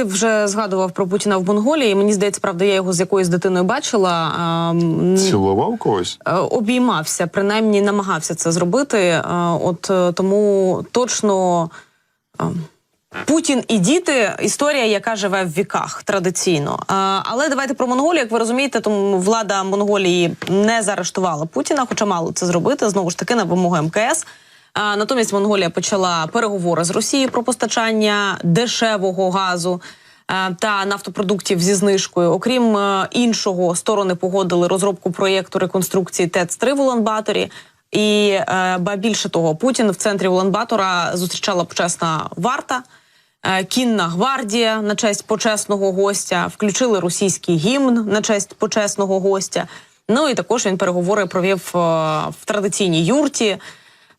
ти вже згадував про Путіна в Монголії. Мені здається, правда, я його з якоюсь дитиною бачила. ем, Цілував когось? е, обіймався, принаймні намагався це зробити. Е, От е, тому точно. Путін і діти історія, яка живе в віках традиційно. А, але давайте про Монголію. Як ви розумієте, тому влада Монголії не заарештувала Путіна, хоча мало це зробити знову ж таки на вимогу МКС. Натомість Монголія почала переговори з Росією про постачання дешевого газу. е, Та нафтопродуктів зі знижкою, окрім е, іншого, сторони погодили розробку проєкту реконструкції ТЕЦ-3 в Улан-Баторі. І е, ба більше того, Путін в центрі Улан-Батора зустрічала почесна варта. Кінна гвардія на честь почесного гостя, включили російський гімн на честь почесного гостя. Ну і також він переговори провів в традиційній юрті.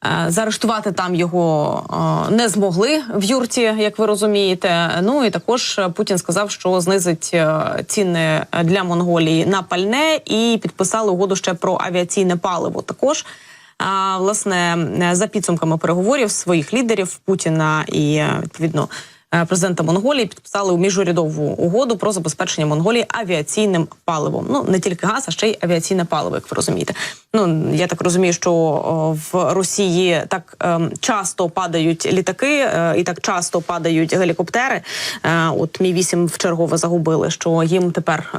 Е, Заарештувати там його е, не змогли в юрті, як ви розумієте. Ну і також Путін сказав, що знизить е, ціни для Монголії на пальне і підписали угоду ще про авіаційне паливо. Також власне за підсумками переговорів своїх лідерів Путіна і відповідно президента Монголії підписали міжурядову угоду про забезпечення Монголії авіаційним паливом. Ну не тільки газ, а ще й авіаційне паливо, як ви розумієте. Ну я так розумію, що в Росії так ем, часто падають літаки е, і так часто падають гелікоптери. Е, от мі 8 в чергове загубили, що їм тепер е,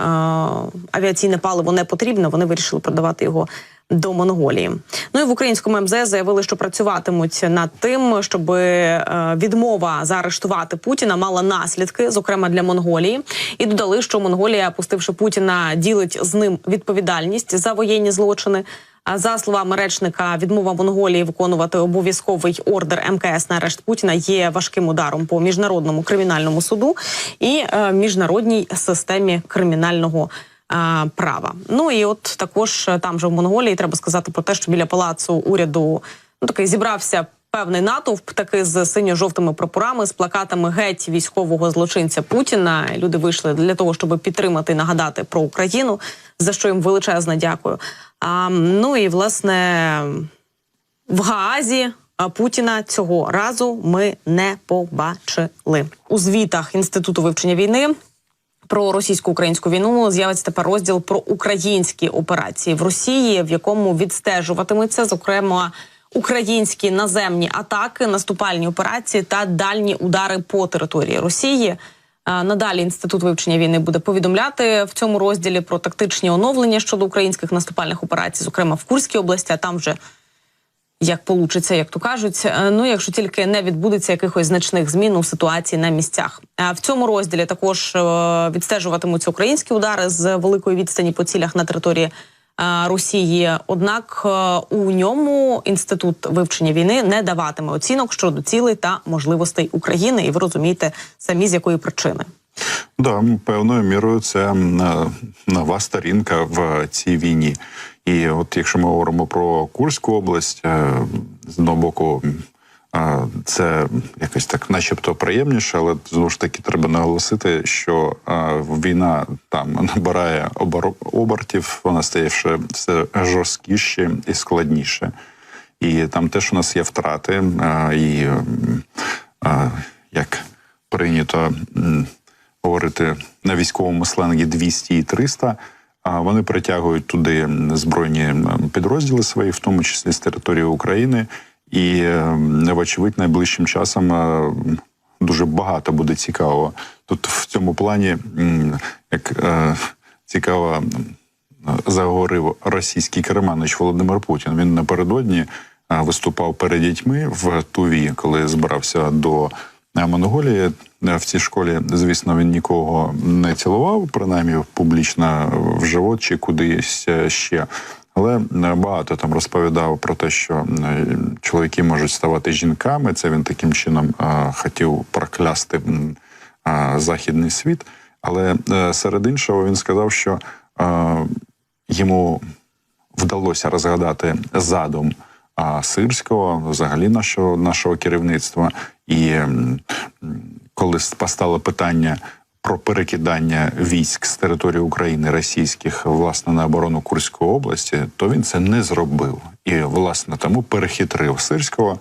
авіаційне паливо не потрібно. Вони вирішили продавати його до Монголії. Ну і в українському МЗС заявили, що працюватимуть над тим, щоб е, відмова заарештувати Путіна мала наслідки, зокрема для Монголії, і додали, що Монголія, пустивши Путіна, ділить з ним відповідальність за воєнні злочини. А за словами речника, відмова Монголії виконувати обов'язковий ордер МКС на арешт Путіна є важким ударом по міжнародному кримінальному суду і е, міжнародній системі кримінального права. Ну і от також е, там же в Монголії треба сказати про те, що біля палацу уряду ну такий зібрався. Певний натовп таки з синьо-жовтими прапорами, з плакатами геть військового злочинця Путіна. Люди вийшли для того, щоб підтримати нагадати про Україну, за що їм величезне дякую. А, ну і власне в Гаазі Путіна цього разу ми не побачили у звітах інституту вивчення війни про російсько-українську війну з'явиться тепер розділ про українські операції в Росії, в якому відстежуватимуться зокрема українські наземні атаки, наступальні операції та дальні удари по території Росії. Надалі інститут вивчення війни буде повідомляти в цьому розділі про тактичні оновлення щодо українських наступальних операцій, зокрема в Курській області. А там вже як получиться, як то кажуть. Е, Ну, якщо тільки не відбудеться якихось значних змін у ситуації на місцях. А в цьому розділі також е, відстежуватимуться українські удари з великої відстані по цілях на території е, Росії. Однак е, у ньому інститут вивчення війни не даватиме оцінок щодо цілей та можливостей України, і ви розумієте самі з якої причини. Да, певною мірою це е, нова сторінка в цій війні. І от якщо ми говоримо про Курську область, е, з одного боку, е, це якось так, начебто, приємніше, але знову ж таки треба наголосити, що війна там набирає обертів, вона стає все жорсткіше і складніше. І там теж у нас є втрати, і як прийнято говорити на військовому сленгі 200 і 300, а вони притягують туди збройні підрозділи свої, в тому числі з території України. І вочевидь, найближчим часом е, дуже багато буде цікаво. Тут в цьому плані, як е, цікаво, заговорив російський керманич Володимир Путін. Він напередодні е, виступав перед дітьми в Туві, коли збирався до Монголії. В цій школі, звісно, він нікого не цілував, принаймні публічно в живот чи кудись ще. Але багато там розповідав про те, що чоловіки можуть ставати жінками. Це він таким чином е, хотів проклясти е, західний світ. Але е, серед іншого він сказав, що йому вдалося розгадати задум а, сирського, взагалі нашого нашого керівництва. І коли постало питання про перекидання військ з території України російських власне на оборону Курської області, то він це не зробив. І власне тому перехитрив сирського.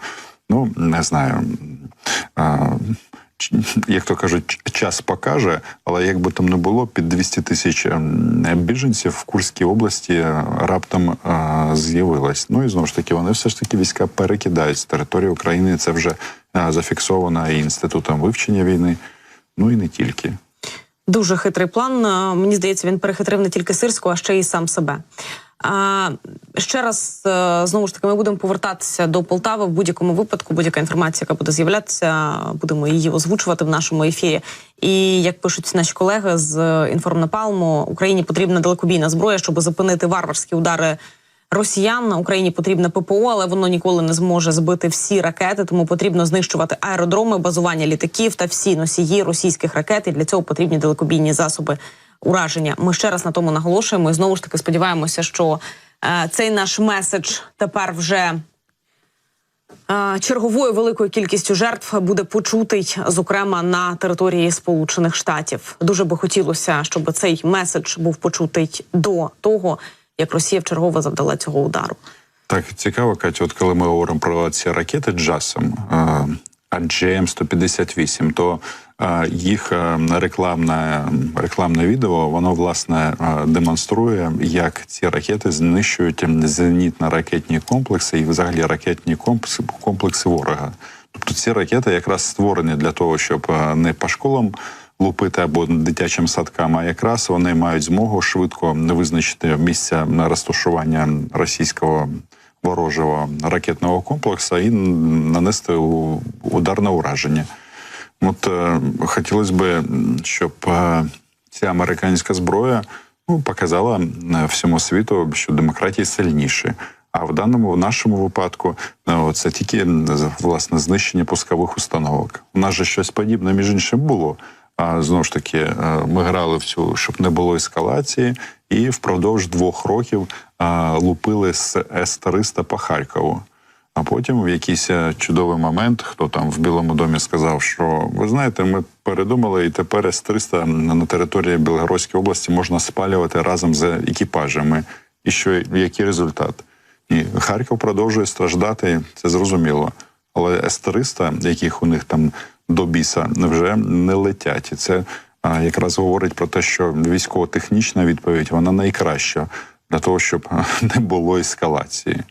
Ну не знаю. Як то кажуть, час покаже, але як би там не було, під 200 тисяч ем, біженців в Курській області е, раптом е, з'явилось. Ну і знову ж таки, вони все ж таки війська перекидають з території України. Це вже е, зафіксовано і інститутом вивчення війни, ну і не тільки. Дуже хитрий план. Мені здається, він перехитрив не тільки сирську, а ще й сам себе. А, ще раз е, знову ж таки, ми будемо повертатися до Полтави в будь-якому випадку. Будь-яка інформація, яка буде з'являтися, будемо її озвучувати в нашому ефірі. І як пишуть наші колеги з інформнапалму, Україні потрібна далекобійна зброя, щоб зупинити варварські удари росіян. Україні потрібне ППО, але воно ніколи не зможе збити всі ракети. Тому потрібно знищувати аеродроми, базування літаків та всі носії російських ракет. І для цього потрібні далекобійні засоби ураження. Ми ще раз на тому наголошуємо. І знову ж таки сподіваємося, що е, цей наш меседж тепер вже. е, Черговою великою кількістю жертв буде почутий, зокрема на території Сполучених Штатів. Дуже би хотілося, щоб цей меседж був почутий до того, як Росія вчергове завдала цього удару. Так, цікаво, Катя, от коли ми говоримо про ці ракети Джасом, е, AGM 158 то їх е, рекламне, рекламне відео, воно власне е, демонструє, як ці ракети знищують зенітно-ракетні комплекси і взагалі ракетні комплекси, комплекси ворога. Тобто ці ракети якраз створені для того, щоб е, не по школам лупити або дитячим садкам, а якраз вони мають змогу швидко визначити місце на розташування російського ворожого ракетного комплексу і нанести у- ударне ураження. От е, хотілося б, щоб е, ця американська зброя ну, показала е, всьому світу, що демократії сильніші. А в даному в нашому випадку це тільки власне знищення пускових установок. У нас же щось подібне між іншим було. А знову ж таки, ми грали в цю, щоб не було ескалації, і впродовж двох років лупили з С-300 по Харкову. А потім в якийсь е, чудовий момент, хто там в Білому домі сказав, що ви знаєте, ми передумали, і тепер С-300 на території Білгородської області можна спалювати разом з екіпажами. І що який результат? І Харків продовжує страждати, це зрозуміло. Але С-300, яких у них там до біса, вже не летять. І це якраз говорить про те, що військово-технічна відповідь вона найкраща для того, щоб не було ескалації.